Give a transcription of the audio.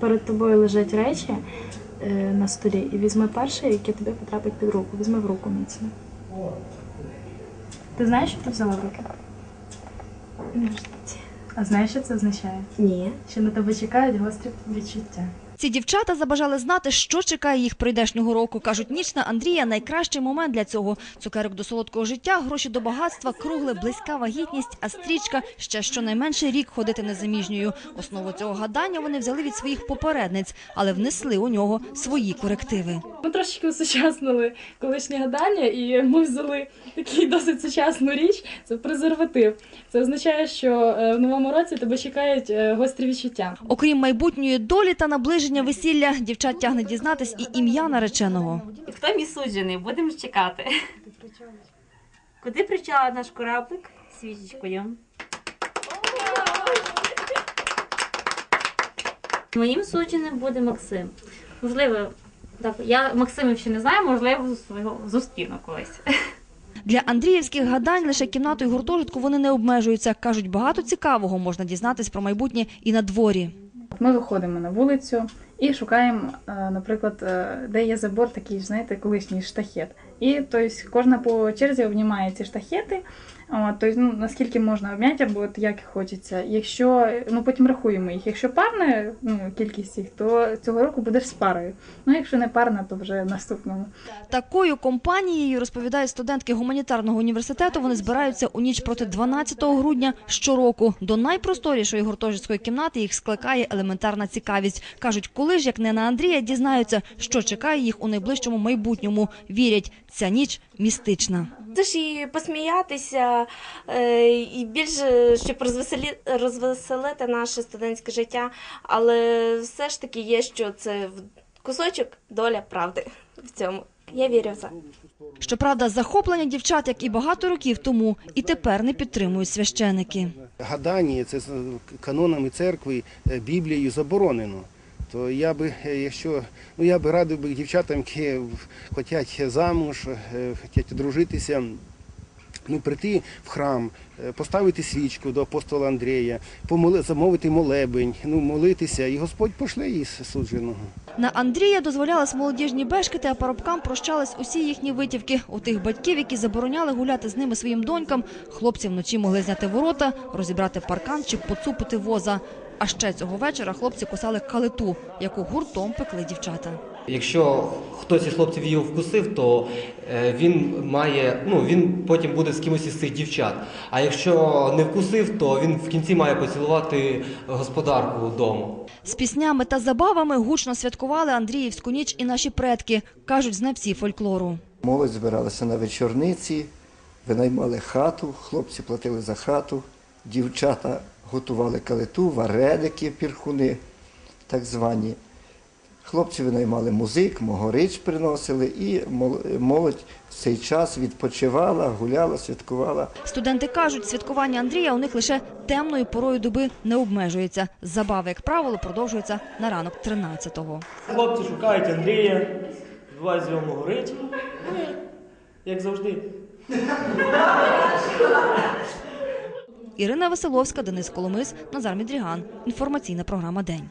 Перед тобою лежать речі е, на столі, і візьми перше, яке тобі потрапить під руку. Візьми в руку міцно. Ти знаєш, що ти взяла в руки? А знаєш, що це означає? Ні. Що на тебе чекають гострі відчуття. Ці дівчата забажали знати, що чекає їх прийдешнього року. Кажуть, ніч на Андрія найкращий момент для цього. Цукерок до солодкого життя, гроші до багатства, кругле, близька вагітність, а стрічка ще щонайменше рік ходити незаміжньою. Основу цього гадання вони взяли від своїх попередниць, але внесли у нього свої корективи. Ми трошечки усучаснили колишнє гадання, і ми взяли таку досить сучасну річ. Це презерватив. Це означає, що е, в новому році тебе чекають е, гострі відчуття. Окрім майбутньої долі та наближення весілля, дівчат тягне дізнатись і ім'я нареченого. Хто мій суджений? Будемо чекати. Куди причала наш кораблик? Свічечкою. Моїм судженим буде Максим. Можливо, так, я Максимів ще не знаю, можливо, свого зустріну колись. Для андріївських гадань лише кімнатою гуртожитку вони не обмежуються. Кажуть, багато цікавого можна дізнатись про майбутнє і на дворі. Ми виходимо на вулицю і шукаємо, е, наприклад, е, де є забор, такий, знаєте, колишній штахет. І тобто, кожна по черзі обнімає ці штахети. Тобто, ну, наскільки можна обняти, або от як хочеться. Якщо ну потім рахуємо їх. Якщо парна ну, кількість їх, то цього року будеш з парою. Ну якщо не парна, то вже наступному. Такою компанією, розповідають студентки гуманітарного університету, вони збираються у ніч проти 12 грудня щороку. До найпросторішої гуртожитської кімнати їх скликає елементарна цікавість. Кажуть, коли ж, як не на Андрія, дізнаються, що чекає їх у найближчому майбутньому. Вірять, ця ніч містична. Це і посміятися, е, і більше, щоб розвеселі, розвеселити наше студентське життя. Але все ж таки є, що це в- кусочок доля правди в цьому. Я вірю в це. Щоправда, захоплення дівчат, як і багато років тому, і тепер не підтримують священики. гадання, це з канонами церкви, е, Біблією заборонено. То я би, е, якщо ну я би радив би дівчатам, які хочуть замуж, е, хочуть одружитися, ну прийти в храм, е, поставити свічку до апостола Андрія, помоли, замовити молебень, ну молитися, і Господь пошле їй судженого. На Андрія дозволялись молодіжні бешкети, а парубкам прощались усі їхні витівки. У тих батьків, які забороняли гуляти з ними своїм донькам, хлопці вночі могли зняти ворота, розібрати паркан чи поцупити воза. А ще цього вечора хлопці кусали калиту, яку гуртом пекли дівчата. Якщо хтось із хлопців її вкусив, то е, він має, ну він потім буде з кимось із цих дівчат. А якщо не вкусив, то він в кінці має поцілувати господарку дому. З піснями та забавами гучно святкували Андріївську ніч і наші предки, кажуть знавці фольклору. Молодь збиралася на вечорниці, винаймали хату, хлопці платили за хату, дівчата готували калиту, вареники, пірхуни, так звані. Хлопці винаймали музик, могорич приносили, і молодь в цей час відпочивала, гуляла, святкувала. Студенти кажуть, святкування Андрія у них лише темною порою доби не обмежується. Забави, як правило, продовжуються на ранок 13-го. Хлопці шукають Андрія, збивають з нього горить. Ну, як завжди. Ірина Василовська, Денис Коломис, Назар Мідріган. Інформаційна програма День.